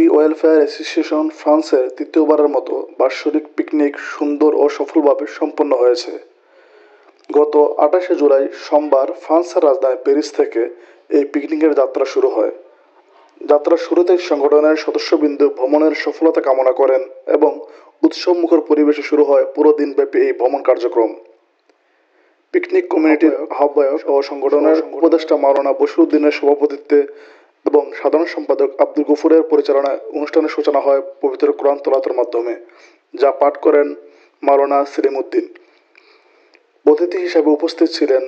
Welfare association ফ্রান্সের তৃতীয়বারের মতো বাৎসরিক পিকনিক সুন্দর ও সফলভাবে সম্পন্ন হয়েছে। গত আঠাশে জুলাই সোমবার ফ্রান্সের রাজধানী প্যারিস থেকে এই পিকনিকের যাত্রা শুরু হয়। যাত্রার শুরুতেই সংগঠনের সদস্যবৃন্দ ভ্রমণের সফলতা কামনা করেন এবং উৎসবমুখর পরিবেশে শুরু হয় পুরো দিনব্যাপী এই ভ্রমণ কার্যক্রম। পিকনিক কমিউনিটির আহ্বায়ক ও সংগঠনের উপদেষ্টা মাওলানা বসিরুদ্দিনের সভাপতিত্বে এবং সাধারণ সম্পাদক আব্দুল গফুরের পরিচালনায় অনুষ্ঠানের সূচনা হয় পবিত্র কোরআন তোলাতের মাধ্যমে, যা পাঠ করেন মাওলানা সেলিম উদ্দিন অতিথি হিসেবে উপস্থিত ছিলেন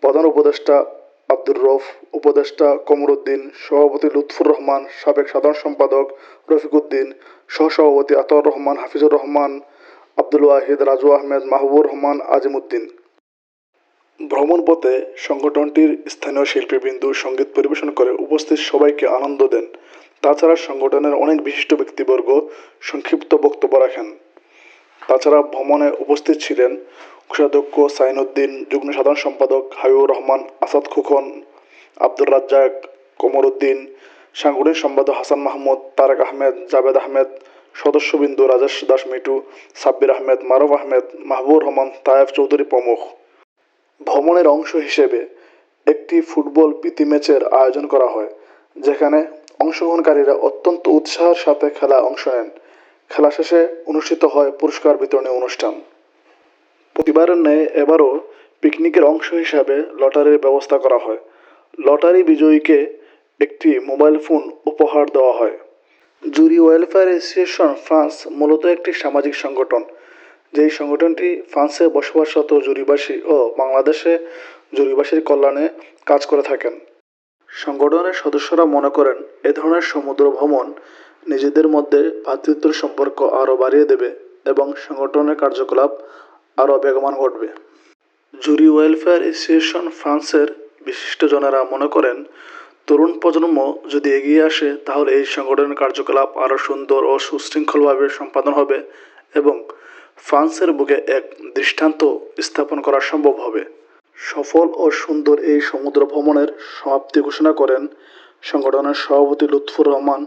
প্রধান উপদেষ্টা আব্দুর রফ উপদেষ্টা কমরুদ্দিন সভাপতি লুৎফুর রহমান, সাবেক সাধারণ সম্পাদক রফিকুদ্দিন, সহসভাপতি আতর রহমান, হাফিজুর রহমান, আব্দুল ওয়াহিদ, রাজু আহমেদ, মাহবুবুর রহমান আজিমুদ্দিন ভ্রমণ পথে সংগঠনটির স্থানীয় শিল্পীবৃন্দু সংগীত পরিবেশন করে উপস্থিত সবাইকে আনন্দ দেন। তাছাড়া সংগঠনের অনেক বিশিষ্ট ব্যক্তিবর্গ সংক্ষিপ্ত বক্তব্য রাখেন। তাছাড়া ভ্রমণে উপস্থিত ছিলেন কোষাধ্যক্ষ সাইনুদ্দিন যুগ্ম সাধারণ সম্পাদক হাবিবুর রহমান, আসাদ খুকন, আব্দুর রাজ্জাক কমরুদ্দিন সাংগঠনিক সম্পাদক হাসান মাহমুদ, তারেক আহমেদ, জাভেদ আহমেদ, সদস্যবিন্দু রাজেশ দাস মিটু সাব্বির আহমেদ, মারুফ আহমেদ, মাহবুবুর রহমান, তায়েফ চৌধুরী প্রমুখ। ভ্রমণের অংশ হিসেবে একটি ফুটবল প্রীতি ম্যাচের আয়োজন করা হয়, যেখানে অংশগ্রহণকারীরা অত্যন্ত উৎসাহের সাথে খেলায় অংশ নেন। খেলা শেষে অনুষ্ঠিত হয় পুরস্কার বিতরণী অনুষ্ঠান। প্রতিবারের ন্যায় এবারও পিকনিকের অংশ হিসাবে লটারির ব্যবস্থা করা হয়। লটারি বিজয়ীকে একটি মোবাইল ফোন উপহার দেওয়া হয়। জুরি ওয়েলফেয়ার অ্যাসোসিয়েশন ফ্রান্স মূলত একটি সামাজিক সংগঠন। যেই সংগঠনটি ফ্রান্সে বসবাসরত জুরিবাসী ও বাংলাদেশে জুরিবাসীর কল্যাণে কাজ করে থাকেন। সংগঠনের সদস্যরা মনে করেন, এ ধরনের সমুদ্র ভ্রমণ নিজেদের মধ্যে ভ্রাতৃত্বের সম্পর্ক আরও বাড়িয়ে দেবে এবং সংগঠনের কার্যকলাপ আরও বেগমান ঘটবে। জুরি ওয়েলফেয়ার অ্যাসোসিয়েশন ফ্রান্সের বিশিষ্টজনেরা মনে করেন, তরুণ প্রজন্ম যদি এগিয়ে আসে, তাহলে এই সংগঠনের কার্যকলাপ আরও সুন্দর ও সুশৃঙ্খলভাবে সম্পাদন হবে এবং ফ্রান্সের বুকে এক দৃষ্টান্ত স্থাপন করা সম্ভব হবে। সফল ও সুন্দর এই সমুদ্র ভ্রমণের সমাপ্তি ঘোষণা করেন সংগঠনের সভাপতি লুৎফুর রহমান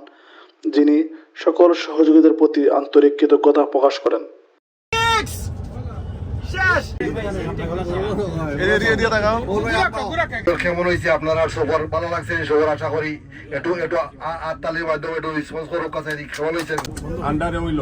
যিনি সকল সহযোগীদের প্রতি আন্তরিক কৃতজ্ঞতা প্রকাশ করেন। কেমন হয়েছে আপনারা সবার ভালো লাগছে সবার আশা করি? একটু একটু আত্মালির মাধ্যমে একটু রেসপন্স করুক কাছে কেমন হয়েছে? আন্ডারে হইল।